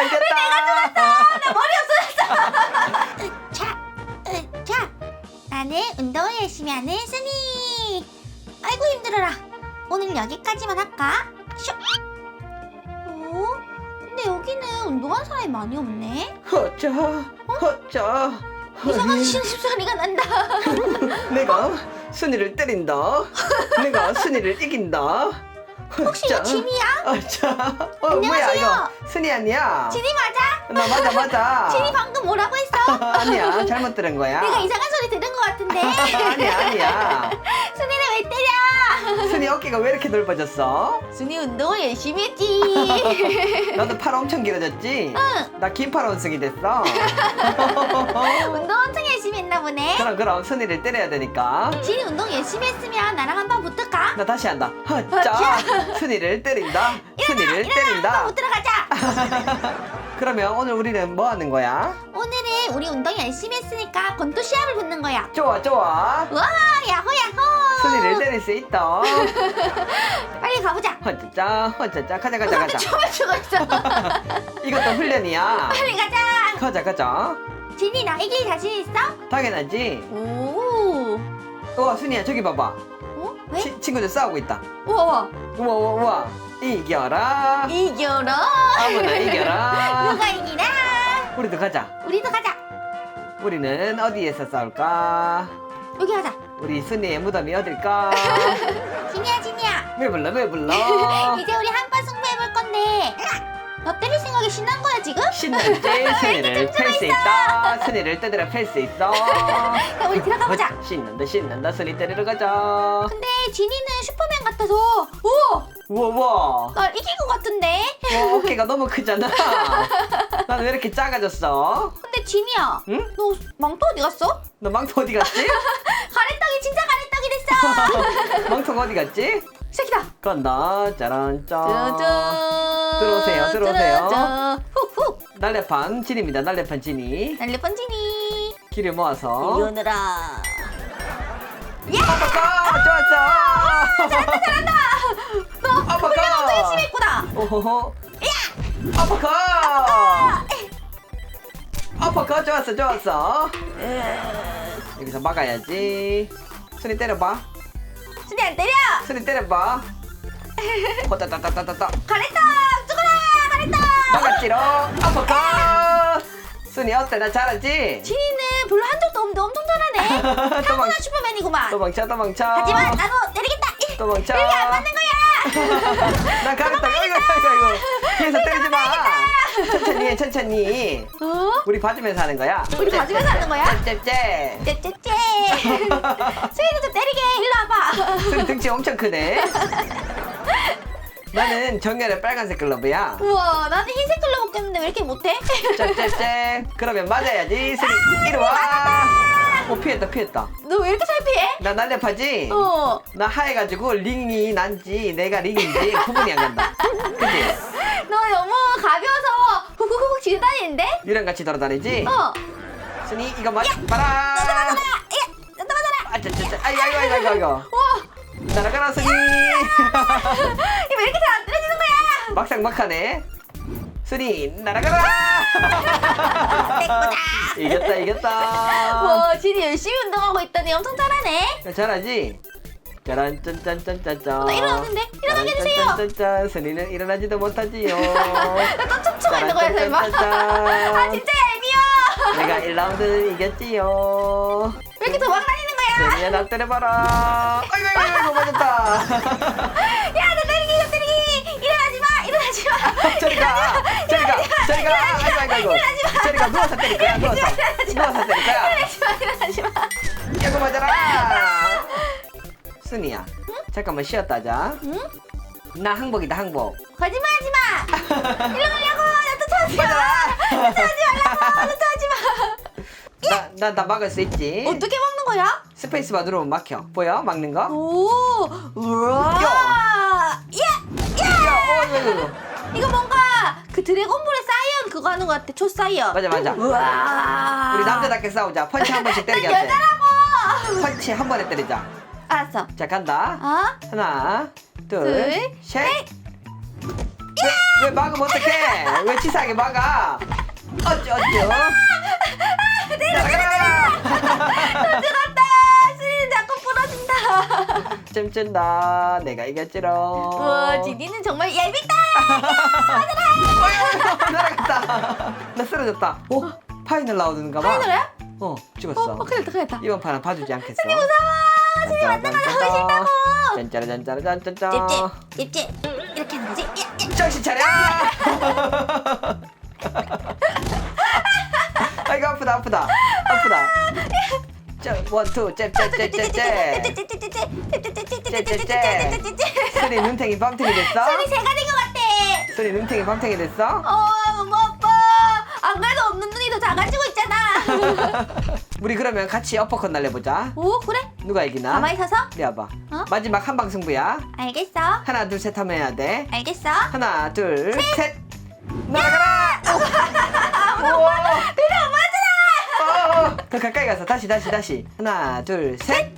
내가 이겼다. 나 머리 없어졌어. 자, 으, 자, 나는 운동을 열심히 하는 순이. 아이고 힘들어라. 오늘 여기까지만 할까? 슉. 어? 근데 여기는 운동한 사람이 많이 없네. 허자, 허자. 이상한 신음 소리가 난다. 내가 순이를 때린다. 내가 순이를 이긴다. 혹시 이거 진이야? 아차. 어, 뭐야 안녕하세요. 이거? 순이 아니야? 진이 맞아? 나 맞아 맞아. 진이 방금 뭐라고 했어? 아니야 잘못 들은 거야. 내가 이상한 소리 들은 것 같은데. 아니야 아니야. 순이를 왜 때려? 순이 어깨가 왜 이렇게 넓어졌어? 순이 운동을 열심히 했지. 나도 팔 엄청 길어졌지? 응. 나 긴팔 원숭이 됐어. 운동 엄청 열심히 했나 보네. 그럼 그럼 순이를 때려야 되니까. 진이 운동 열심히 했으면 나랑 한번 붙을까? 나 다시 한다. 허자. 순이를 때린다. 순이를 일어나 때린다. 한번 붙으러 가자. 그러면 오늘 우리는 뭐 하는 거야? 우리 운동 열심히 했으니까 권투 시합을 붙는 거야. 좋아 좋아. 와 야호 야호. 순이를 때릴 수 있다. 빨리 가보자. 허자자 허자자 가자 가자 가자. 춤을 추고 있어. 이것도 훈련이야. 빨리 가자. 가자 가자. 진이 나 이길 자신 있어? 당연하지. 오. 우와 순이야 저기 봐봐. 어? 왜? 치- 친구들 싸우고 있다. 우와. 우와 우와 우와. 이겨라. 이겨라. 아무나 이겨라. 누가 이기나? 우리도 가자. 우리도 가자. 우리는 어디에서 싸울까? 여기 가자. 우리 순이의 무덤이 어딜까? 진이야 진이야. 왜 불러 왜 불러? 이제 우리 한 판 승부해 볼 건데. 너 때릴 생각이 신난 거야 지금? 신났지? 순이를 팰수 있다. 순이를 때리러 팰수 있어. 그럼 우리 들어가 보자. 신난다 신난다 순이 때리러 가자. 근데 진이는 슈퍼맨 같아서 우와 우와 우와. 날 이길 것 같은데 와, 어깨가 너무 크잖아. 난 왜 이렇게 작아졌어? 근데 진이야 응? 너 망토 어디 갔어? 너 망토 어디 갔지? 가래떡이 진짜 가래떡이 됐어 망토 어디 갔지? 시작이다 간다. 짜란 짠. 짜잔 들어오세요, 들어오세요. 짜잔. 훅훅 날렵한 진입니다. 날렵한 진이. 날려본 진이 길을 모아서. 이오느라 아빠가 좋았어. 잘한다 잘한다. 오호호. 아빠가. 아빠가 좋았어 좋았어. 여기서 막아야지. 순이 때려봐. 순이 안 때려 순이 때려봐. 호따따따따따따. 가래떡 죽어라 가래떡 막았지롱. 아빠가. 순이 어때 나 잘하지? 진이는 별로 한 적도 없는데 엄청 잘하네 도망 타고난 슈퍼맨이구만 도망쳐 도망쳐. 하지만 나도 때리겠다 도망쳐. 이게 안 맞는 거야 나 가겠다. 이거 이거 이거. 뒤에서 때리지 마. 천천히 해 천천히. 어? 우리 봐주면서 하는 거야. 우리 봐주면서 하는 거야? 짭짭짭. 째째째 수희도 좀 때리게 일로 와봐 순이 등치 엄청 크네. 나는 정렬의 빨간색 글러브야. 우와 나는 흰색 컬러 먹겠는데 왜 이렇게 못해? 짭짭짭. 그러면 맞아야지. 순이 이리 와. 어 피했다 피했다. 너 왜 이렇게 잘 피해? 나 날렵하지? 어. 나 하얘가지고 링이 난지 내가 링인지 구분이 안 간다. 그치? 너 너무 가벼워서 훅훅훅 지르다니는데? 유랑 같이 돌아다니지? 어. 순이 이거 맞 봐라. 너도 맞아라. 야, 너도 맞아라. 아, 짜, 짜, 짜. 아이고, 아이고, 아이고, 아이고. 와, 날아가라, 순이. 이거 왜 이렇게 잘 안 떨어지는 거야? 막상 막하네. 순이, 날아가라. 이겼다, 이겼다. 와, 진이 열심히 운동하고 있더니 엄청 잘하네. 야, 잘하지? 짜란, 짠짠짠짠짠. 나 일어났는데? 일어나게 해주세요. 짠짠짠짠. 순이는 일어나지도 못하지요. 나또 춤추고 있는 거야, 설마? 아, 진짜 얄미워. 내가 1라운드 이겼지요. 왜 이렇게 도망 다니는 거야? 순이야, 나 때려봐라. 아이고, 아이고, 아이고, 맞았다. 야, 저리 가! 저리 가! 저리 가! 아이고, 아이고, 아이고. 저리 가! 누워서 때릴 거야, 누워서. 누워서 때릴 거야. 일어나지 마. 야구 맞아라! 순이야, 잠깐만 쉬었다 하자. 응? 나 항복이다, 항복. 거짓말하지 마. 일어나려고, 나또 찾지 마. 맞아라! 찾지 말라고, 나 찾지 마. 나, 난다 막을 수 있지. 어떻게 먹는 거야? 스페이스 바 누르면 막혀. 보여? 막는 거? 오, 우와. 야, 야, 야, 어, 이거, 이거. 이거 뭔가 그 드래곤볼의 사이언 그거 하는 것 같아. 초 사이언. 맞아, 맞아. 우와. 우리 남자답게 싸우자. 펀치 한 번씩 때리게 난 하자. 여자라고. 펀치 한 번에 때리자. 알았어. 자, 간다. 어? 하나, 둘, 둘, 셋. 야! 왜 막으면 어떡해? 왜 치사하게 막아? 어쩌 어쩌? 잼쩐다. 내가 이겼지롱. 우와 지니는 정말 얄밉다. 어이, 날아갔다. 나 쓰러졌다. 오, 파이널 나오는가 봐. 파이널이야? 어, 어, 찍었어. 어 큰일 났다 큰일 났다. 이번 판은 봐주지 않겠어. 무서워. 순이 만나면 하고 싫다고. 짠짜라 짠짜라 짠짠짠. 찝찝 찝찝 이렇게 하는 거지? 야, 야. 정신 차려! 아이고 아프다 아프다 아프다. 자 원투 잽잽잽잽잽. 소리 눈탱이 밤탱이 됐어? 손이 새가 된 것 같아. 소리 눈탱이 밤탱이 됐어? 어, 너무 아파. 안 그래도 없는 눈이 더 작아지고 있잖아. 우리 그러면 같이 어퍼컷 날려보자. 오, 그래? 누가 이기나? 가만히 서서? 이리 와봐. 어? 마지막 한방 승부야. 알겠어. 하나 둘 셋 하면 해야 돼. 알겠어. 하나 둘 셋. 날아가라! 우와! 어, 더 가까이 가서 다시 다시 다시 하나 둘 셋.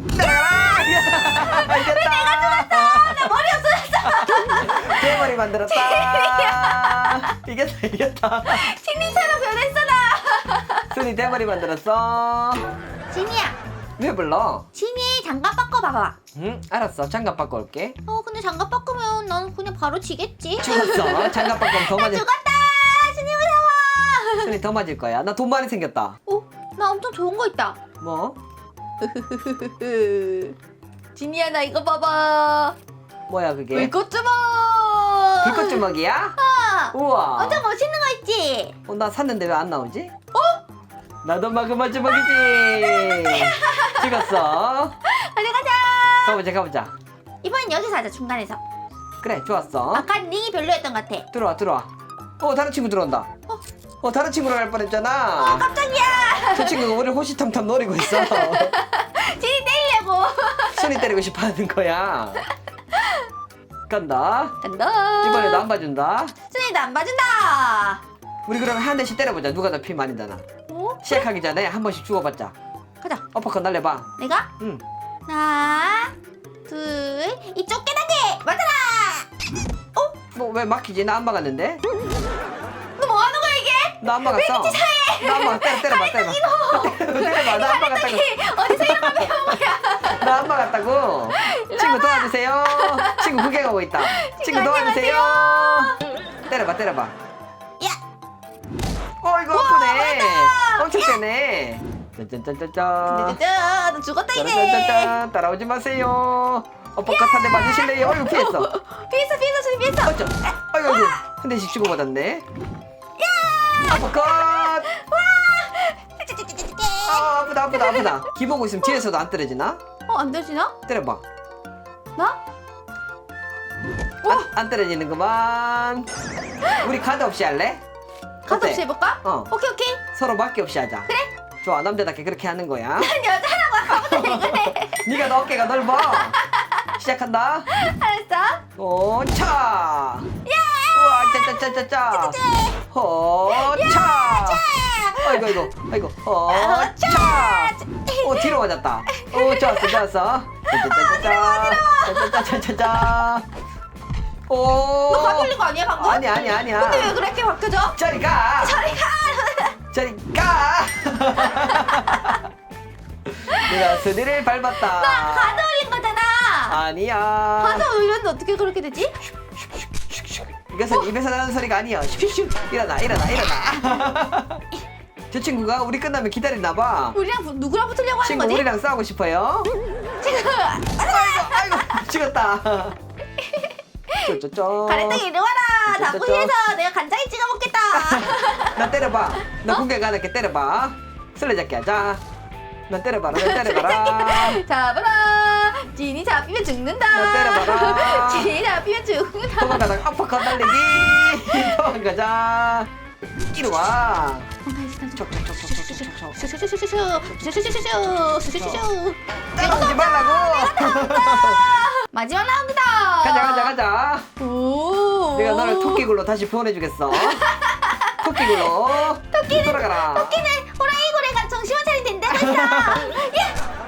날아가라! 이겼다. 나 머리 없어졌어. 대머리 만들었다. 이겼다 이겼다. 신인처럼 변했어, 나. 순이 대머리 만들었어. 진이야, 왜 불러? 진이 장갑 바꿔 봐봐. 응 알았어 장갑 바꿔 올게. 어, 근데 장갑 바꾸면 난 그냥 바로 지겠지. 죽었어. 장갑 바꾸면 더 나 맞을. 죽었다. 진이 무서워. 순이 더 맞을 거야. 나 돈 많이 생겼다. 어, 나 엄청 좋은 거 있다. 뭐? 진이야, 나 이거 봐봐. 뭐야 그게? 불꽃 주먹. 불꽃 주먹이야? 아, 우와. 엄청 멋있는 거 있지? 어, 나 샀는데 왜 안 나오지? 어? 나도 마그마 주먹이지. 찍었어. 어디 가자. 가보자 가보자. 이번엔 여기서 하자, 중간에서. 그래 좋았어. 아까 링이 별로였던 것 같아. 들어와 들어와. 어 다른 친구 들어온다. 어? 어 다른 갈 어, 뻔했잖아. 깜짝이야. 저 친구가 우리 호시탐탐 노리고 있어. 진이 때리려고. 손이 때리고 싶어 하는 거야. 간다. 간다. 이번에도 안 봐준다. 순이도 안 봐준다. 우리 그러면 한 대씩 때려보자. 누가 더 피 많이 나나. 어? 시작하기 전에 한 번씩 죽어봤자. 가자. 어퍼컷 날려봐. 내가 응. 하나, 둘, 이쪽 계단계 맞아라. 뭐 왜 막히지? 나 안 막았는데? 너 뭐 하는 거야 이게? 나안 막았어. 나안막 았. 때려 때려봐 때려봐. 때려봐. 나안 막았다고. 어디서 이런 거 배운 거야? 나안 막았다고. 친구 도와주세요. 친구 구경하고 있다. 친구 도와주세요. 때려봐 때려봐. 야, 어 이거 아프네. 엄청 세네. 짠짠짠짠짠. 짜자잔, 너 죽었다 이제. 짠짠짠짠. 따라오지 마세요. 어퍼컷 한대 맞으실래요? 어이구 피했어. 피했어, 피했어, 순이 피했어. 어쩌? 아이고 아이고 한 대씩 주고 받았네. 어퍼 컷. 찌찌찌찌찌찌. 아 아프다 아프다 아프다. 기 보고 있으면 뒤에서도 안 떨어지나? 어, 안 되지나? 때려봐. 나? 안, 안 떨어지는구만. 우리 카드 없이 할래? 카드 어때? 없이 해볼까? 어. 오케이, 오케이. 서로 맞기 없이 하자. 그래. 좋아 남자답게 그렇게 하는 거야. 난 여자라고? 네가 너 어깨가 넓어. 시작한다. 알았어. 오 차. 짜짜짜짜짜. 호차. 아이고 아이고 아이고 호차. 오 뒤로 맞았다. 오 좋았어 좋았어. 짜짜짜짜짜. 짜짜짜짜짜. 오. 너 가돌린 거 아니야 방금? 아니 아니 아니야. 근데 왜 그렇게 바뀌어져? 저리 가. 저리 가. 저리 가. 내가 스디를 밟았다. 가돌린 거잖아. 아니야. 가서 올렸는데 어떻게 그렇게 되지? 이것은 입에서 나는 소리가 아니야. 슉슉 일어나 일어나 일어나. 저 친구가 우리 끝나면 기다리나 봐. 우리랑 부- 누구랑 붙으려고 하는 친구 거지? 우리랑 싸우고 싶어요. 지금 아이고 아이고 죽었다. 쪼쪼쪼. 가래떡 이리 와라. 저, 저, 저. 나부위에서 내가 간장에 찍어 먹겠다. 나 때려봐. 어? 나 공격 안 할게 때려봐. 술래잡기 하자. 나 때려봐라. 나 때려봐라. 잡아라. 진이 잡히면 죽는다. 나 때려봐라. 도망가다가 아파컷 날리기. 도망가자. 이리 와. 촉촉촉촉촉촉촉. 말라고. 마지막 라운드다. 가자 가자 가자. 오. 내가 너를 토끼굴로 다시 보내주겠어. 토끼굴로. 토끼 돌아가라. 토끼는 호랑이굴에 가 차린 된다고 했어. 야.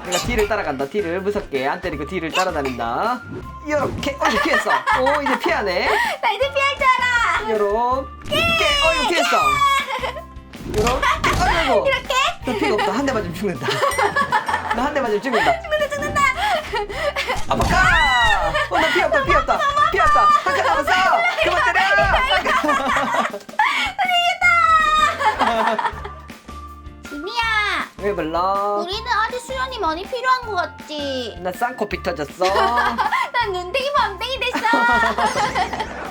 내가 뒤를 따라간다. 뒤를 무섭게. 안 때리고 뒤를 따라다닌다. 요렇게. 어이 피했어. 오 이제 피하네. 나 이제 피할 줄 알아. 요렇게. 어이 피했어. 요렇게 어이구 이렇게? 너 피가 없다. 한 대 맞으면 죽는다. 너한대 맞으면 죽는다. 죽는다 죽는다. 아빠가! 어나 피 없다 피 없다. 피 없다. 한 칸 남았어. 그만 때려 왜 불러 우리는 아직 수련이 많이 필요한 것 같지? 나 쌍코피 터졌어 난 눈탱이 밤탱이 됐어.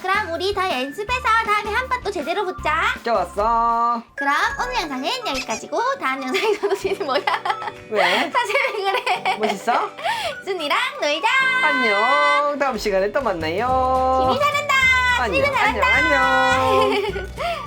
그럼 우리 더 연습해서 다음에 한번또 제대로 붙자. 좋았어 그럼 오늘 영상은 여기까지고 다음 영상에서도 지는 뭐야? 왜 사실 왜 그래? 멋있어 순이랑 놀자. 안녕 다음 시간에 또 만나요 지미 잘한다. 안녕 지미 잘한다. 안녕 안녕